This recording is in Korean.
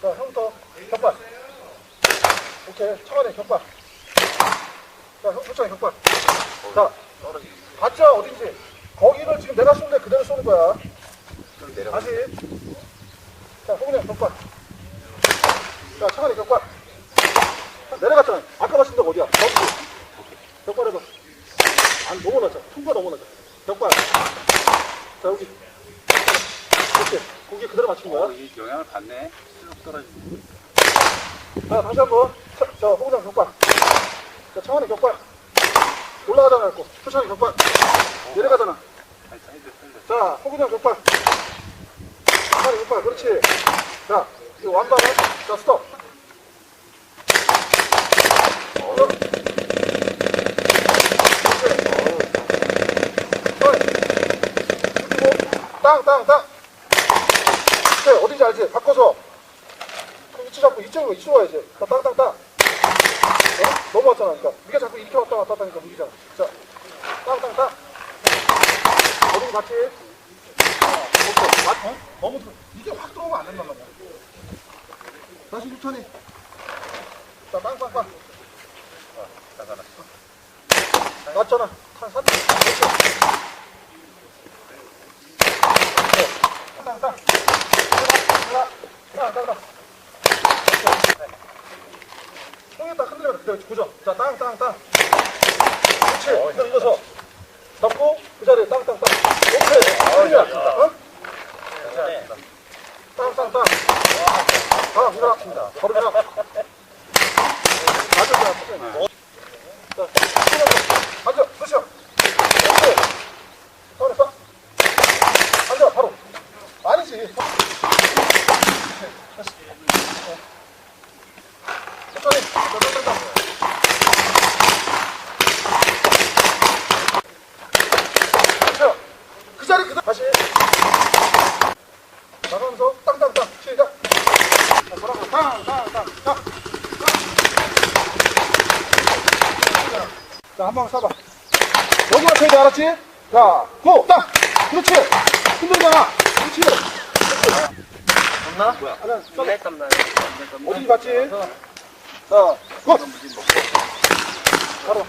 자, 형부터 격발. 오케이, 청원에 격발. 자, 형, 호창에 격발. 자, 봤죠? 어딘지. 거기를 지금 내가 쏘는데 그대로 쏘는 거야. 다시. 자, 호근이 격발. 자, 청원에 격발. 내려갔잖아. 아까 봤을 때 어디야? 거기. 격발해봐. 안 넘어나자. 통과 넘어나자. 격발. 자, 여기. 이렇게. 고기 그대로 맞춘 거야. 어, 이 영향을 받네. 쑥 떨어지고. 자, 다시 한 번. 자, 자 호구장 격발. 자, 청원의 격발. 올라가잖아, 고 초창의 격발. 내려가잖아. 아니, 사이드, 사이드. 자, 호구장 격발. 청원의 격발. 그렇지. 자, 이거 완반은. 자, 스톱. 스톱. 땅, 땅, 땅. 네, 어딘지 알지? 바꿔서. 그 위치 잡고 이쪽으로 이쪽으로 와야지. 자, 땅, 땅, 땅. 어? 넘어왔잖아. 그러니까. 네가 자꾸 이렇게 왔다 갔다 하니까 무기잖아. 자, 땅, 땅, 땅. 어딘지 맞지? 오케이. 맞, 어? 너무, 들- 이게 확 들어오면 안 된단 말이야. 다시 천천히. 자, 땅, 땅, 땅. 맞잖아. 한 3초. 땅, 땅. 하 나, 땅, 땅, 땅. 똥에다 흔들면 그대로 고정. 자, 땅, 땅, 땅. 그렇지. 그대로 일어서. 잡고, 그 자리에 땅, 땅, 땅. 오케이. 그냥, 어? 땅, 땅, 땅. 아, 그냥. 바로 그냥. 맞아. 자, 앉아, 그렇죠. 오케이. 써. 앉아, 바로. 아니지. 자. 그 자리 그대로 다시. 나가면서 땅땅땅. 시작. 자 돌아가 땅땅땅땅 자한 방 쏴봐. 여기만 쳐야 돼 알았지? 자 고 땅! 그렇지. 흔들잖아 그렇지 없나? 하나 쏴 뺄감나요. 어디 봤지? 자 고 바로